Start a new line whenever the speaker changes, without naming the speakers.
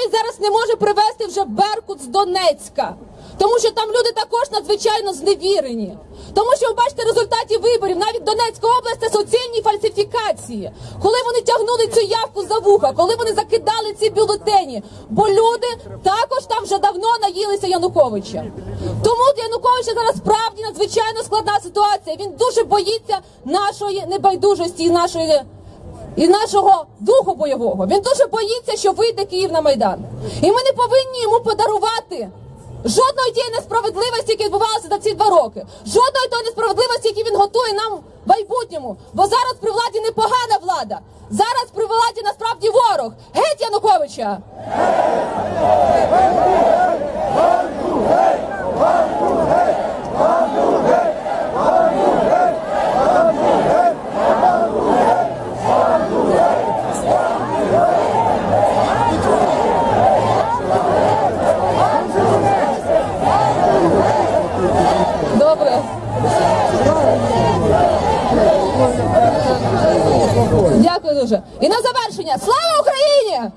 навіть зараз не може привезти вже Беркут з Донецька. Тому що там люди також надзвичайно зневірені. Тому що ви бачите результаті виборів, навіть Донецька область це суцільні фальсифікації. Коли вони тягнули цю явку за вуха, коли вони закидали ці бюлетені, бо люди також там вже давно наїлися Януковича. Тому для Януковича зараз справді надзвичайно складна ситуація. Він дуже боїться нашої небайдужості і нашої і нашого духу бойового. Він дуже боїться, що вийде Київ на Майдан. І ми не повинні йому подарувати жодної тієї несправедливості, яка відбувалася за ці два роки. Жодної тої несправедливості, яку він готує нам в майбутньому. Бо зараз при владі не погана влада. Зараз при владі насправді ворог. Геть Януковича! Дякую дуже. І на завершення. Слава Україні!